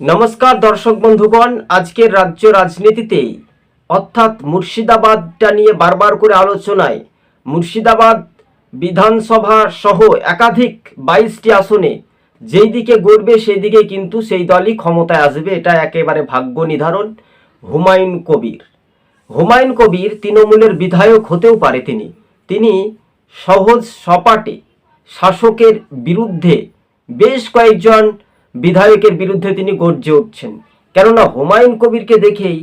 নমস্কার দর্শক বন্ধুগণ, আজকের রাজ্য রাজনীতিতে, অর্থাৎ মুর্শিদাবাদটা নিয়ে বারবার করে আলোচনায়, মুর্শিদাবাদ বিধানসভা সহ একাধিক বাইশটি আসনে, যেই দিকে গড়বে সেই দিকে কিন্তু সেই দলই ক্ষমতায় আসবে, এটা একেবারে ভাগ্য নির্ধারণ, হুমায়ুন কবির। হুমায়ুন কবির তৃণমূলের বিধায়ক হতেও পারে তিনি। তিনি সহজ সপাটে শাসকের বিরুদ্ধে বেশ কয়েকজন বিধায়কের বিরুদ্ধে তিনি গর্জে উঠছেন। কেননা হুমায়ুন কবিরকে দেখেই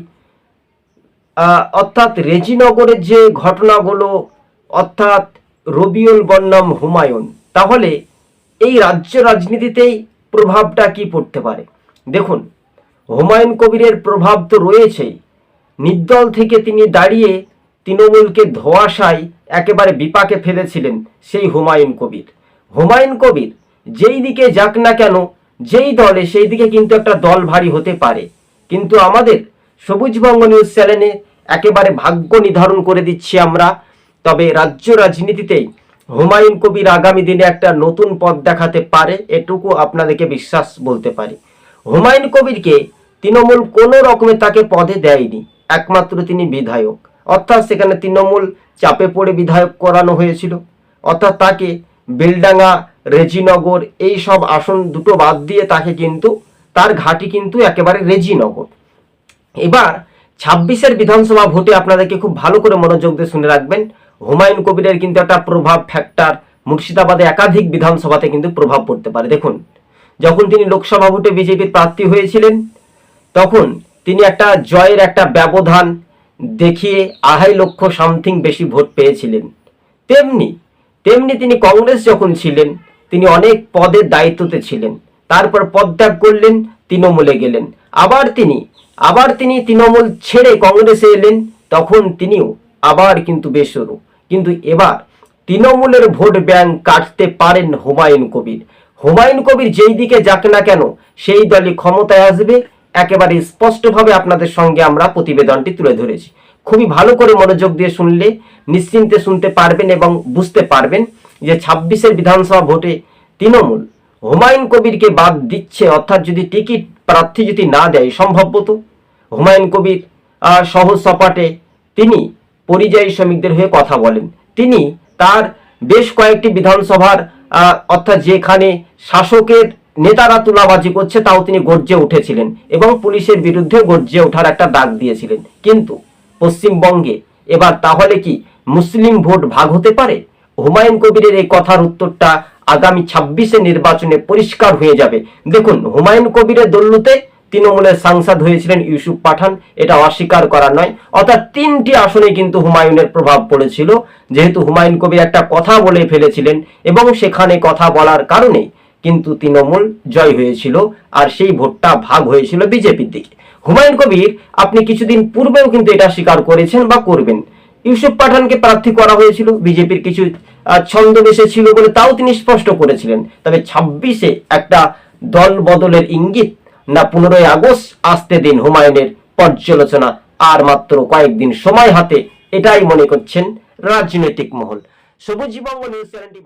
অর্থাৎ রেজিনগরের যে ঘটনাগুলো, অর্থাৎ রবিউল বন্নাম হুমায়ুন, তাহলে এই রাজ্য রাজনীতিতেই প্রভাবটা কি পড়তে পারে? দেখুন, হুমায়ুন কবিরের প্রভাব তো রয়েছেই। নির্দল থেকে তিনি দাঁড়িয়ে তৃণমূলকে ধোয়াশায় একেবারে বিপাকে ফেলেছিলেন সেই হুমায়ুন কবির। হুমায়ুন কবির যেই দিকে যাক না কেন যেই দলে, সেই দিকে কিন্তু একটা দল ভারী হতে পারে। কিন্তু আমাদের সবুজবঙ্গ নিউজ চ্যানেলে একেবারে ভাগ্য নির্ধারণ করে দিচ্ছি আমরা। তবে রাজ্য রাজনীতিতেই হুমায়ুন কবির আগামী দিনে একটা নতুন পথ দেখাতে পারে, এটুকু আপনাদেরকে বিশ্বাস বলতে পারি। হুমায়ুন কবিরকে তৃণমূল কোনো রকমে তাকে পদে দেয়নি, একমাত্র তিনি বিধায়ক। অর্থাৎ সেখানে তৃণমূল চাপে পড়ে বিধায়ক করানো হয়েছিল। অর্থাৎ তাকে বেলডাঙ্গা রেজিনগর, এই সব আসন দুটো বাদ দিয়ে তাকে কিন্তু, তার ঘাঁটি কিন্তু একেবারে রেজিনগর। এবার ছাব্বিশের বিধানসভা ভোটে আপনাদেরকে খুব ভালো করে মনোযোগ দিয়ে শুনে রাখবেন। হুমায়ুন কবিরের কিন্তু একটা প্রভাব ফ্যাক্টর মুর্শিদাবাদে একাধিক বিধানসভাতে কিন্তু প্রভাব পড়তে পারে। দেখুন, যখন তিনি লোকসভা ভোটে বিজেপির প্রার্থী হয়েছিলেন, তখন তিনি একটা জয়ের একটা ব্যবধান দেখিয়ে আড়াই লক্ষ সামথিং বেশি ভোট পেয়েছিলেন। তেমনি তেমনি তিনি কংগ্রেস যখন ছিলেন তিনি অনেক পদের দায়িত্বতে ছিলেন। তারপর পদত্যাগ করলেন, তৃণমূলে গেলেন। আবার তিনি আবার তিনি তৃণমূল ছেড়ে কংগ্রেসে এলেন, তখন তিনিও আবার কিন্তু বেসরু। কিন্তু এবার তৃণমূলের ভোট ব্যাংক কাটতে পারেন হুমায়ুন কবির। হুমায়ুন কবির যেই দিকে যাক না কেন, সেই দলই ক্ষমতায় আসবে। একেবারে স্পষ্টভাবে আপনাদের সঙ্গে আমরা প্রতিবেদনটি তুলে ধরেছি। খুবই ভালো করে মনোযোগ দিয়ে শুনলে, নিশ্চিন্তে শুনতে পারবেন এবং বুঝতে পারবেন যে ছাব্বিশের বিধানসভা ভোটে তৃণমূল হুমায়ুন কবিরকে বাদ দিচ্ছে, অর্থাৎ যদি টিকিট প্রার্থী যদি না দেয় সম্ভবত হুমায়ুন কবির সহজ সপাটে তিনি পরিযায়ী শ্রমিকদের হয়ে কথা বলেন। তিনি তার বেশ কয়েকটি বিধানসভার অর্থাৎ যেখানে শাসকের নেতারা তুলাবাজি করছে, তাও তিনি গর্জে উঠেছিলেন এবং পুলিশের বিরুদ্ধে গর্জে ওঠার একটা ডাক দিয়েছিলেন। কিন্তু পশ্চিমবঙ্গে এবার তাহলে কি মুসলিম ভোট ভাগ হতে পারে? হুমায়ুন কবিরের এই কথার উত্তরটা আগামী ছাব্বিশে নির্বাচনে পরিষ্কার হয়ে যাবে। দেখুন, হুমায়ুন কবিরের দল্লুতে তৃণমূলের সাংসদ হয়েছিলেন ইউসুফ পাঠান, এটা অস্বীকার করা নয়। অর্থাৎ তিনটি আসনে কিন্তু হুমায়ুনের প্রভাব পড়েছিল। যেহেতু হুমায়ুন কবির একটা কথা বলে ফেলেছিলেন এবং সেখানে কথা বলার কারণে কিন্তু তৃণমূল জয় হয়েছিল আর সেই ভোটটা ভাগ হয়েছিল বিজেপির দিকে। হুমায়ুন কবির, আপনি কিছুদিন পূর্বেও কিন্তু এটা স্বীকার করেছেন বা করবেন। ইউসুফ পাঠানকে প্রার্থী করা হয়েছিল, বিজেপির কিছু ছন্দবেশে ছিল বলে তাও তিনি স্পষ্ট করেছিলেন। তবে ছাব্বিশে একটা দল বদলের ইঙ্গিত না পনেরোই আগস্ট আসতে দিন হুমায়ুনের পর্যালোচনা, আর মাত্র কয়েকদিন সময় হাতে এটাই মনে করছেন রাজনৈতিক মহল। সবুজ বঙ্গ নিউজ চ্যানেলটি